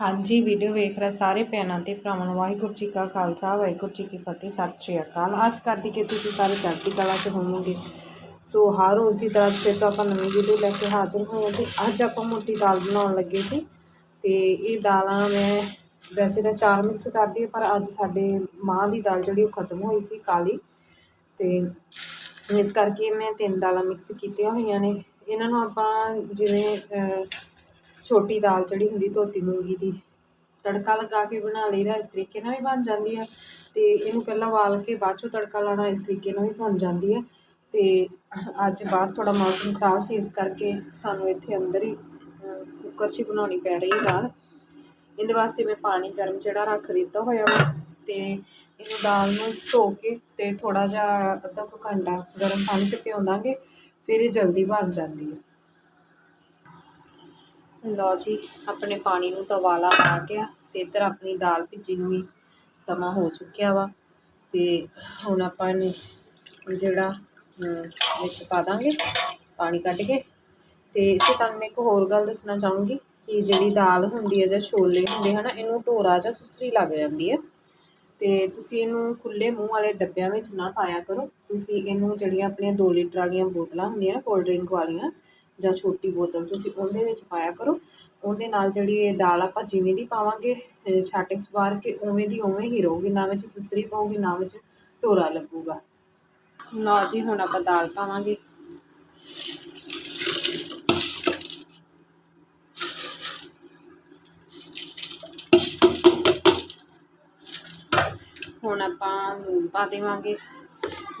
ਹਾਂਜੀ, ਵੀਡੀਓ ਵੇਖ ਰਹੇ ਸਾਰੇ ਭੈਣਾਂ ਤੇ ਭਰਾਵਾਂ ਨੂੰ ਵਾਹਿਗੁਰੂ ਜੀ ਕਾ ਖਾਲਸਾ, ਵਾਹਿਗੁਰੂ ਜੀ ਕੀ ਫਤਿਹ, ਸਤਿ ਸ਼੍ਰੀ ਅਕਾਲ। ਆਸ ਕਰਦੀ ਕਿ ਤੁਸੀਂ ਸਾਰੇ ਚੜ੍ਹਦੀ ਕਲਾ 'ਚ ਹੋਵੋਗੇ। ਸੋ ਹਰ ਰੋਜ਼ ਦੀ ਤਰ੍ਹਾਂ ਫਿਰ ਤੋਂ ਆਪਾਂ ਨਵੀਂ ਵੀਡੀਓ ਲੈ ਕੇ ਹਾਜ਼ਰ ਹੋਏ ਹਾਂ ਤੇ ਅੱਜ ਆਪਾਂ ਮੋਟੀ ਦਾਲ ਬਣਾਉਣ ਲੱਗੇ ਸੀ ਤੇ ਇਹ ਦਾਲਾਂ ਮੈਂ ਵੈਸੇ ਤਾਂ ਚਾਰ ਮਿਕਸ ਕਰਦੀ ਹਾਂ, ਪਰ ਅੱਜ ਸਾਡੇ ਮਾਂ ਦੀ ਦਾਲ ਜਿਹੜੀ ਉਹ ਖਤਮ ਹੋਈ ਸੀ ਕਾਲੀ ਤੇ ਇਸ ਕਰਕੇ ਮੈਂ ਤਿੰਨ ਦਾਲਾਂ ਮਿਕਸ ਕੀਤੀਆਂ ਹੋਈਆਂ ਨੇ। ਇਹਨਾਂ ਨੂੰ ਆਪਾਂ ਜਿਵੇਂ ਛੋਟੀ ਦਾਲ ਜਿਹੜੀ ਹੁੰਦੀ, ਧੋਤੀ ਮੂੰਗੀ ਦੀ। ਤੜਕਾ ਲਗਾ ਕੇ ਬਣਾ ਲਈਦਾ, ਇਸ ਤਰੀਕੇ ਨਾਲ ਵੀ ਬਣ ਜਾਂਦੀ ਆ। ਤੇ ਇਹਨੂੰ ਪਹਿਲਾਂ ਵਾਲ ਕੇ ਬਾਅਦ ਚੋਂ ਤੜਕਾ ਲਾਉਣਾ, ਇਸ ਤਰੀਕੇ ਨਾਲ ਵੀ ਬਣ ਜਾਂਦੀ ਹੈ ਤੇ ਅੱਜ ਬਾਹਰ ਥੋੜਾ ਮੌਸਮ ਖਰਾਬ ਸੀ, ਇਸ ਕਰਕੇ ਸਾਨੂੰ ਇੱਥੇ ਅੰਦਰ ਹੀ ਕੁੱਕਰ 'ਚ ਹੀ ਬਣਾਉਣੀ ਪੈ ਰਹੀ ਹੈ ਦਾਲ। ਇਹਦੇ ਵਾਸਤੇ ਮੈਂ ਪਾਣੀ ਗਰਮ ਜਿਹੜਾ ਰੱਖ ਦਿੱਤਾ ਹੋਇਆ ਵਾ, ਤੇ ਇਹਨੂੰ ਦਾਲ ਨੂੰ ਧੋ ਕੇ ਤੇ ਥੋੜਾ ਜਿਹਾ ਅੱਧਾ ਕੁ ਘੰਟਾ ਗਰਮ ਪਾਣੀ 'ਚ ਭਿਉਂ ਦਾਂਗੇ, ਫਿਰ ਇਹ ਜਲਦੀ ਬਣ ਜਾਂਦੀ ਹੈ ਲਓ ਜੀ, ਆਪਣੇ ਪਾਣੀ ਨੂੰ ਤਾਂ ਉਬਾਲਾ ਆ ਗਿਆ ਤੇ ਇੱਧਰ ਆਪਣੀ ਦਾਲ ਭਿੱਜੀ ਨੂੰ ਵੀ ਸਮਾਂ ਹੋ ਚੁੱਕਿਆ ਵਾ। ਤੇ ਹੁਣ ਆਪਾਂ ਇਹਨੂੰ ਜਿਹੜਾ ਵਿੱਚ ਪਾ ਦਾਂਗੇ, ਪਾਣੀ ਕੱਢ ਕੇ। ਤੇ ਇਸੇ ਤੁਹਾਨੂੰ ਮੈਂ ਇੱਕ ਹੋਰ ਗੱਲ ਦੱਸਣਾ ਚਾਹੂੰਗੀ ਕਿ ਜਿਹੜੀ ਦਾਲ ਹੁੰਦੀ ਹੈ ਜਾਂ ਛੋਲੇ ਹੁੰਦੇ ਹਨ, ਇਹਨੂੰ ਢੋਰਾ ਜਾਂ ਸੁਸਰੀ ਲੱਗ ਜਾਂਦੀ ਹੈ। ਤੇ ਤੁਸੀਂ ਇਹਨੂੰ ਖੁੱਲੇ ਮੂੰਹ ਵਾਲੇ ਡੱਬਿਆਂ ਵਿੱਚ ਨਾ ਪਾਇਆ ਕਰੋ। ਤੁਸੀਂ ਇਹਨੂੰ ਜਿਹੜੀਆਂ ਆਪਣੀਆਂ 2 ਲੀਟਰ ਵਾਲੀਆਂ ਬੋਤਲਾਂ ਹੁੰਦੀਆਂ ਨਾ, ਕੋਲਡ ਡਰਿੰਕ ਵਾਲੀਆਂ ਜਾਂ ਛੋਟੀ ਬੋਤਲ ਤੁਸੀਂ ਉਹਦੇ ਵਿੱਚ ਪਾਇਆ ਕਰੋ। ਉਹਦੇ ਨਾਲ ਜਿਹੜੀ ਇਹ ਦਾਲ ਆਪਾਂ ਜਿਵੇਂ ਦੀ ਪਾਵਾਂਗੇ ਅਹ ਛੱਟ ਸਵਾਰ ਕੇ ਉਵੇਂ ਦੀ ਉਵੇਂ ਹੀ ਰਹੂਗੀ ਨਾ ਵਿੱਚ ਸੁਸਰੀ ਪਾਉਗੀ ਨਾ ਵਿੱਚ ਢੋਰਾ ਲੱਗੂਗਾ। ਲਓ ਜੀ ਹੁਣ ਆਪਾਂ ਦਾਲ ਪਾਵਾਂਗੇ। ਹੁਣ ਆਪਾਂ ਲੂਣ ਪਾ ਦੇਵਾਂਗੇ।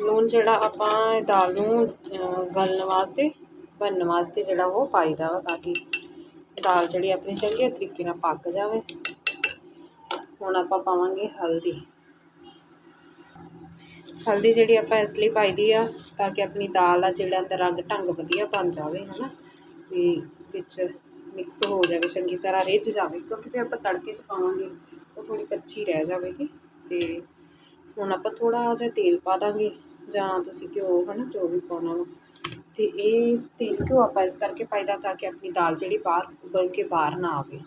ਲੂਣ ਜਿਹੜਾ ਆਪਾਂ ਦਾਲ ਨੂੰ ਅਹ, ਗਲਣ ਵਾਸਤੇ ਬਣਨ ਵਾਸਤੇ ਜਿਹੜਾ ਉਹ ਪਾਈਦਾ ਵਾ ਤਾਂ ਕਿ ਦਾਲ ਜਿਹੜੀ ਆਪਣੀ ਚੰਗੇ ਤਰੀਕੇ ਨਾਲ ਪੱਕ ਜਾਵੇ। ਹੁਣ ਆਪਾਂ ਪਾਵਾਂਗੇ ਹਲਦੀ। ਹਲਦੀ ਜਿਹੜੀ ਆਪਾਂ ਇਸ ਲਈ ਪਾਈਦੀ ਆ ਤਾਂ ਕਿ ਆਪਣੀ ਦਾਲ ਦਾ ਜਿਹੜਾ ਅੰਦਰ ਰੰਗ ਢੰਗ ਵਧੀਆ ਬਣ ਜਾਵੇ, ਹਨਾ? ਤੇ ਵਿੱਚ ਮਿਕਸ ਹੋ ਜਾਵੇ, ਚੰਗੀ ਤਰ੍ਹਾਂ ਰਿੱਝ ਜਾਵੇ। ਕਿਉਂਕਿ ਜੇ ਆਪਾਂ ਤੜਕੇ 'ਚ ਪਾਵਾਂਗੇ, ਉਹ ਥੋੜੀ ਕੱਚੀ ਰਹਿ ਜਾਵੇਗੀ। ਤੇ ਹੁਣ ਆਪਾਂ ਥੋੜਾ ਜਿਹਾ ਤੇਲ ਪਾ ਦਾਂਗੇ ਜਾਂ ਤੁਸੀਂ ਘਿਓ, ਹਨਾ, ਜੋ ਵੀ ਪਾਉਣਾ ਵਾ। ਤੇ ਇਹ ਤੇਲ ਘਿਓ ਆਪਾਂ ਇਸ ਕਰਕੇ ਪਾਈਦਾ ਤਾਂ ਕਿ ਆਪਣੀ ਦਾਲ ਜਿਹੜੀ ਬਾਹਰ ਉਬਲ ਕੇ ਬਾਹਰ ਨਾ ਆਵੇ?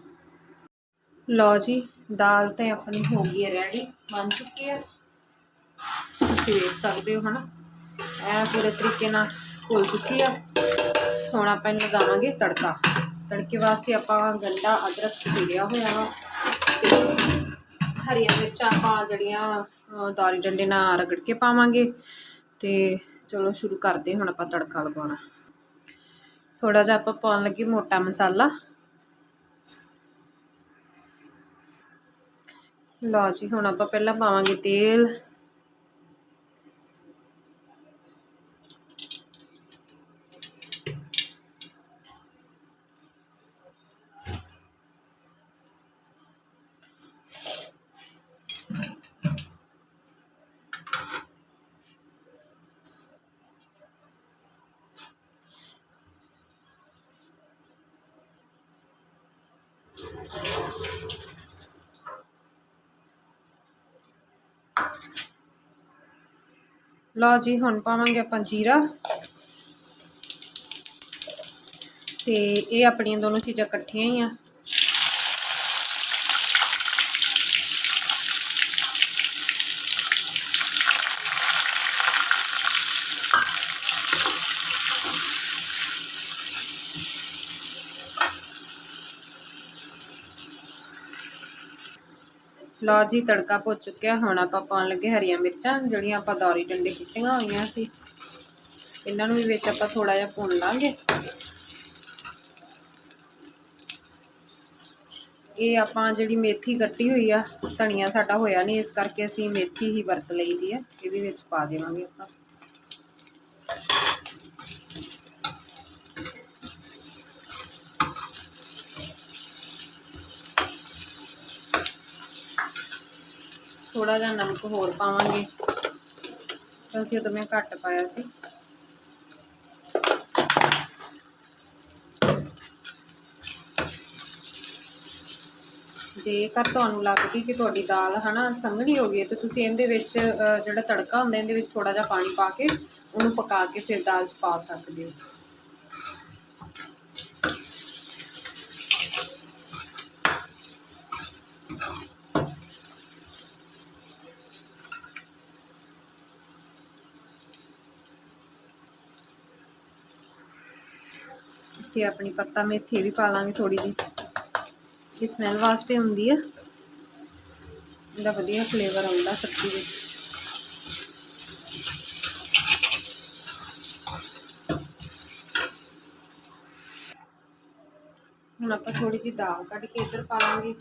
ਲਓ ਜੀ, ਦਾਲ ਤੇ ਆਪਣੀ ਹੋ ਗਈ ਹੈ ਰੈਡੀ ਬਣ ਚੁੱਕੀ ਹੈ। ਤੁਸੀਂ ਵੇਖ ਸਕਦੇ ਹੋ, ਹਨਾ? ਐ ਪੂਰੇ ਤਰੀਕੇ ਨਾਲ ਘੁਲ ਚੁੱਕੀ ਆ ਹੁਣ ਆਪਾਂ ਇਹਨੂੰ ਲਗਾਵਾਂਗੇ ਤੜਕਾ। ਤੜਕੇ ਵਾਸਤੇ ਆਪਾਂ ਗੰਡਾ ਅਦਰਕ ਚੀਰਿਆ ਹੋਇਆ ਵਾ ਤੇ ਹਰੀਆਂ ਮਿਰਚਾਂ ਆਪਾਂ ਜਿਹੜੀਆਂ ਦਾਰੀ ਡੰਡੇ ਨਾਲ ਰਗੜ ਕੇ ਪਾਵਾਂਗੇ ਤੇ ਚਲੋ ਸ਼ੁਰੂ ਕਰਦੇ ਹੁਣ ਆਪਾਂ ਤੜਕਾ ਲਗਾਉਣਾ। ਥੋੜਾ ਜਿਹਾ ਆਪਾਂ ਪਾਉਣ ਲੱਗੇ ਮੋਟਾ ਮਸਾਲਾ। ਲਓ ਜੀ, ਹੁਣ ਆਪਾਂ ਪਹਿਲਾਂ ਪਾਵਾਂਗੇ ਤੇਲ। ਲਓ ਜੀ ਹੁਣ ਪਾਵਾਂਗੇ ਆਪਾਂ ਜੀਰਾ। ਤੇ ਇਹ ਆਪਣੀਆਂ ਦੋਨੋਂ ਚੀਜ਼ਾਂ ਇਕੱਠੀਆਂ ਹੀ ਆ। ਲਓ ਜੀ, ਤੜਕਾ ਭੁੱਜ ਚੁੱਕਿਆ। ਹੁਣ ਆਪਾਂ ਪਾਉਣ ਲੱਗੇ ਹਰੀਆਂ ਮਿਰਚਾਂ, ਜਿਹੜੀਆਂ ਆਪਾਂ ਦੌਰੀ ਡੰਡੇ ਕੀਤੀਆਂ ਹੋਈਆਂ ਸੀ। ਇਹਨਾਂ ਨੂੰ ਵੀ ਵਿੱਚ ਆਪਾਂ ਥੋੜਾ ਜਿਹਾ ਭੁੰਨ ਲਾਂਗੇ। ਇਹ ਆਪਾਂ ਜਿਹੜੀ ਮੇਥੀ ਕੱਟੀ ਹੋਈ ਆ, ਧਨੀਆ ਸਾਡਾ ਹੋਇਆ ਨਹੀਂ, ਇਸ ਕਰਕੇ ਅਸੀਂ ਮੇਥੀ ਹੀ ਵਰਤ ਲਈ ਦੀ ਆ। ਇਹ ਵੀ ਵਿੱਚ ਪਾ ਦੇਵਾਂਗੇ ਆਪਾਂ। ਥੋੜਾ ਜਿਹਾ ਨਮਕ ਹੋਰ ਪਾਵਾਂਗੇ। ਕਿਉਂਕਿ ਉਹ ਮੈਂ ਘੱਟ ਪਾਇਆ ਸੀ। ਜੇਕਰ ਤੁਹਾਨੂੰ ਲੱਗਦੀ ਕਿ ਤੁਹਾਡੀ ਦਾਲ ਹਨਾ ਸੰਘਣੀ ਹੋ ਗਈ ਹੈ ਤੇ ਤੁਸੀਂ ਇਹਦੇ ਵਿੱਚ ਅਹ, ਜਿਹੜਾ ਤੜਕਾ ਹੁੰਦਾ ਇਹਦੇ ਵਿੱਚ ਥੋੜਾ ਜਿਹਾ ਪਾਣੀ ਪਾ ਕੇ ਉਹਨੂੰ ਪਕਾ ਕੇ ਫਿਰ ਦਾਲ 'ਚ ਪਾ ਸਕਦੇ ਹੋ। ਮੇਥੀ ਆਪਣੀ ਪੱਤਾ ਮੇਥੀ ਵੀ ਪਾ ਲਾਂਗੇ ਥੋੜੀ ਜਿਹੀ। ਇਹ ਸਮੈਲ ਵਾਸਤੇ ਹੁੰਦੀ ਆ। ਇਹਦਾ ਵਧੀਆ ਫਲੇਵਰ ਆਉਂਦਾ ਸਬਜ਼ੀ ਵਿੱਚ। ਹੁਣ ਆਪਾਂ ਥੋੜੀ ਜਿਹੀ ਦਾਲ ਕੱਢ ਕੇ ਇੱਧਰ ਪਾ ਲਾਂਗੇ।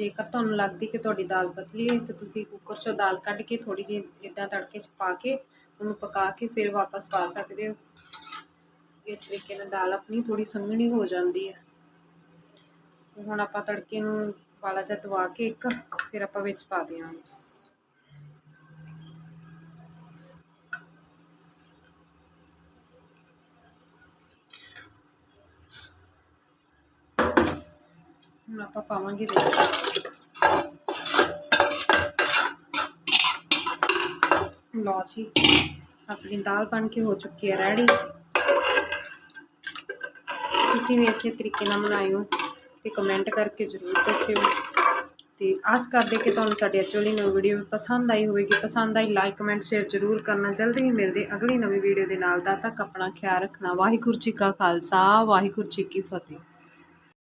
ਜੇਕਰ ਤੁਹਾਨੂੰ ਲੱਗਦੀ ਕਿ ਤੁਹਾਡੀ ਦਾਲ ਪਤਲੀ ਹੈ ਤਾਂ ਤੁਸੀਂ ਕੁੱਕਰ 'ਚੋਂ ਦਾਲ ਕੱਢ ਕੇ ਥੋੜੀ ਜਿਹੀ ਇਦਾਂ ਤੜਕੇ 'ਚ ਪਾ ਕੇ ਉਹਨੂੰ ਪਕਾ ਕੇ ਫਿਰ ਵਾਪਸ ਪਾ ਸਕਦੇ ਹੋ। ਇਸ ਤਰੀਕੇ ਨਾਲ ਦਾਲ ਆਪਣੀ ਥੋੜੀ ਸੰਘਣੀ ਹੋ ਜਾਂਦੀ ਹੈ। ਹੁਣ ਆਪਾਂ ਤੜਕੇ ਨੂੰ ਵਾਲਾ ਜਿਹਾ ਦਵਾ ਕੇ ਇੱਕ, ਫਿਰ ਆਪਾਂ ਵਿੱਚ ਪਾ ਦਿਆਂਗੇ। ਹੁਣ ਆਪਾਂ ਪਾਵਾਂਗੇ ਵਿੱਚ ਲਓ ਜੀ, ਆਪਣੀ ਦਾਲ ਬਣ ਕੇ ਹੋ ਚੁੱਕੀ ਹੈ ਰੈਡੀ ਤੁਸੀਂ ਵੀ ਇਸੇ ਤਰੀਕੇ ਨਾਲ ਬਣਾਇਓ ਤੇ ਕਮੈਂਟ ਕਰਕੇ ਜ਼ਰੂਰ ਦੱਸਿਓ। ਤੇ ਆਸ ਕਰਦੇ ਕਿ ਤੁਹਾਨੂੰ ਸਾਡੀ ਅੱਜ ਵਾਲੀ ਨਵੀਂ ਵੀਡੀਓ ਪਸੰਦ ਆਈ ਹੋਵੇਗੀ। ਪਸੰਦ ਆਈ ਲਾਈਕ ਕਮੈਂਟ ਸ਼ੇਅਰ ਜ਼ਰੂਰ ਕਰਨਾ। ਜਲਦੀ ਹੀ ਮਿਲਦੇ ਅਗਲੀ ਨਵੀਂ ਵੀਡੀਓ ਦੇ ਨਾਲ। ਤਦ ਤੱਕ ਆਪਣਾ ਖਿਆਲ ਰੱਖਣਾ। ਵਾਹਿਗੁਰੂ ਜੀ ਕਾ ਖਾਲਸਾ, ਵਾਹਿਗੁਰੂ ਜੀ ਕੀ ਫਤਿਹ।